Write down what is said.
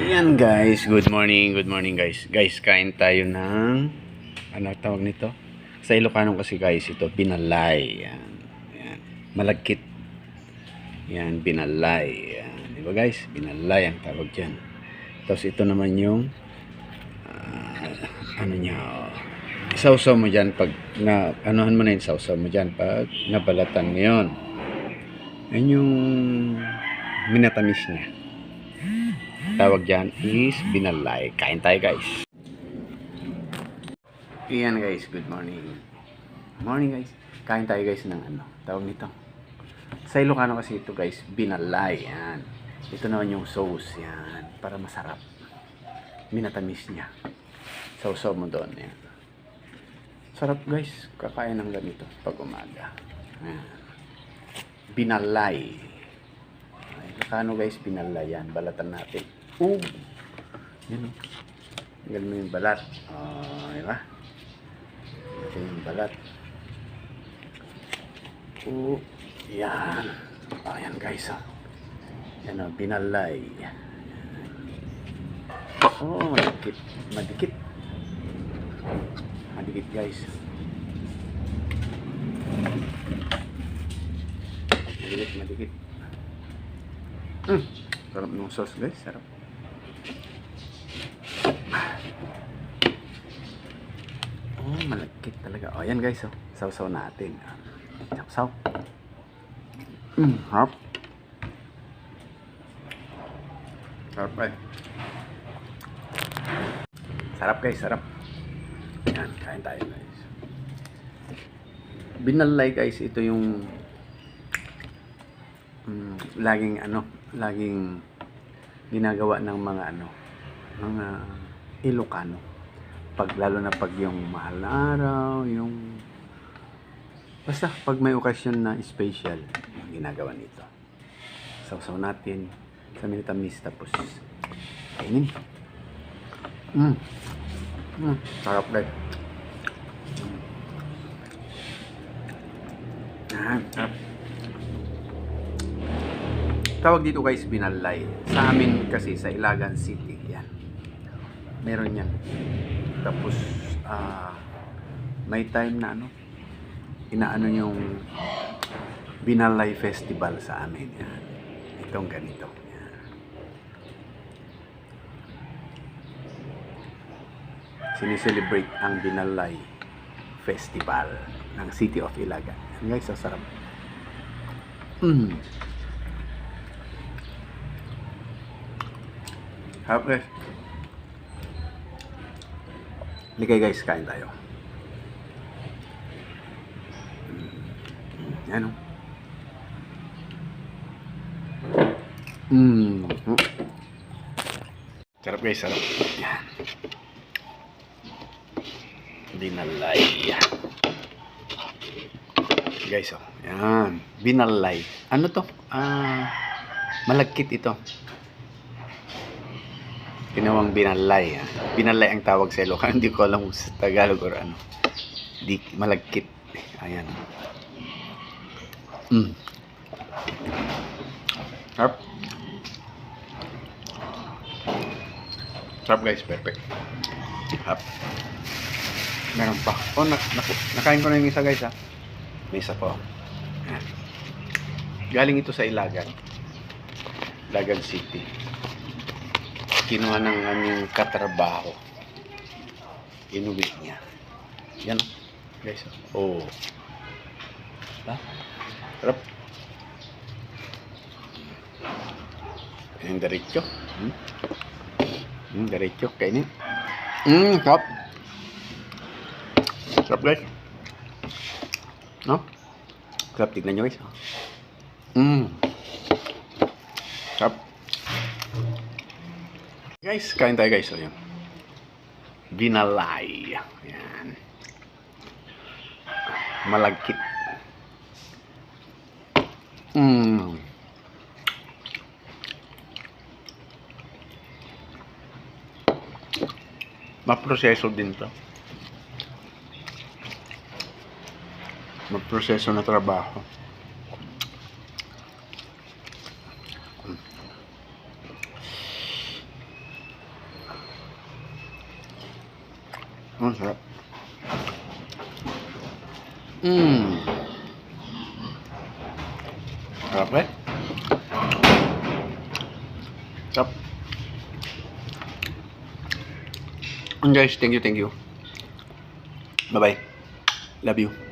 Yan guys, good morning, good morning guys. Guys, kain tayo ng ano tawag nito? Sa Ilocano kasi guys, ito binalay. Yan. Yan. Malagkit. Yan, binalay. Yan. Di ba guys? Binalay ang tawag diyan. Tapos ito naman yung ah, ano niya, oh. Mo dyan pag na anuhan mo na yung sausaw mo dyan pag nabalatan mo yun. Yan yung minatamis niya tawag dyan is binalay. Kain tayo guys. Iyan guys, good morning. Morning guys. Kain tayo guys ng ano, tawag nito. Sa Ilocano kasi ito guys, binalay. Yan. Ito naman yung sauce. Yan. Para masarap. Minatamis niya. Sausaw mo doon. Yan. Sarap guys. Kakain ng ganito pag umaga. Yan. Binalay. Ay, Ilocano guys, binalay yan. Balatan natin. Oh! Yan o. Tanggal mo yung balat. Oh, di ba? Yung balat. Oh, yan. Oh, yan guys. Oh. Yan o, binalay. Oh, madikit. Madikit. Madikit guys. Madikit, madikit. Hmm. Sarap ng sauce guys. Sarap. Oh, Oh, yan guys. Oh. Sausaw natin. Sausaw. Mm, harap. Sarap eh. Sarap guys, sarap. Yan, kain tayo guys. Binalay guys, ito yung mm, laging ano, laging ginagawa ng mga ano, mga Ilocano. Pag lalo na pag yung mahal na araw, yung basta pag may okasyon na special, yung ginagawa nito. Sausaw natin sa minitamis tapos kainin. Mm. Mm, sarap guys. Ah, sarap. Tawag dito guys binalay. Sa amin kasi sa Ilagan City yan. Meron yan. Tapos ah may time na ano inaano yung Binalay Festival sa amin yan. Itong ganito. Yan. Sineselebrate ang Binalay Festival ng City of Ilagan. Yan guys, ang sarap. Mm. Harap guys. Ligay guys, kain tayo. Mm. Yan o. Mm. Sarap guys, sarap. Yan. Binalay. Guys, oh. Yan. Binalay. Ano to? Ah, malagkit ito. Tinawang binalay. ah. Binalay ang tawag sa Ilocano. Hindi ko alam sa Tagalog or ano. Di, malagkit. Ayan. Mm. Sarap. Sarap guys, perfect. Sarap. Meron pa. Oh, nak nak nakain ko na yung isa guys ha. May isa pa. oh. Galing ito sa Ilagan. Ilagan City. Kinuha ng aming katrabaho. Inuwi niya. Yan guys. Oh. Diba? Sarap. Yung diretso. Hmm? Hmm, diretso. Kainin. Hmm, sarap. Sarap guys. No? Sarap. Tignan nyo guys. Hmm. Guys, kain tayo guys. So, yan. Binalay. Yan. Malagkit. Hmm. Maproseso din to. Maproseso na trabaho. Ang sarap. Mmm. Sarap eh. Sarap. And guys, thank you, thank you. Bye-bye. Love you.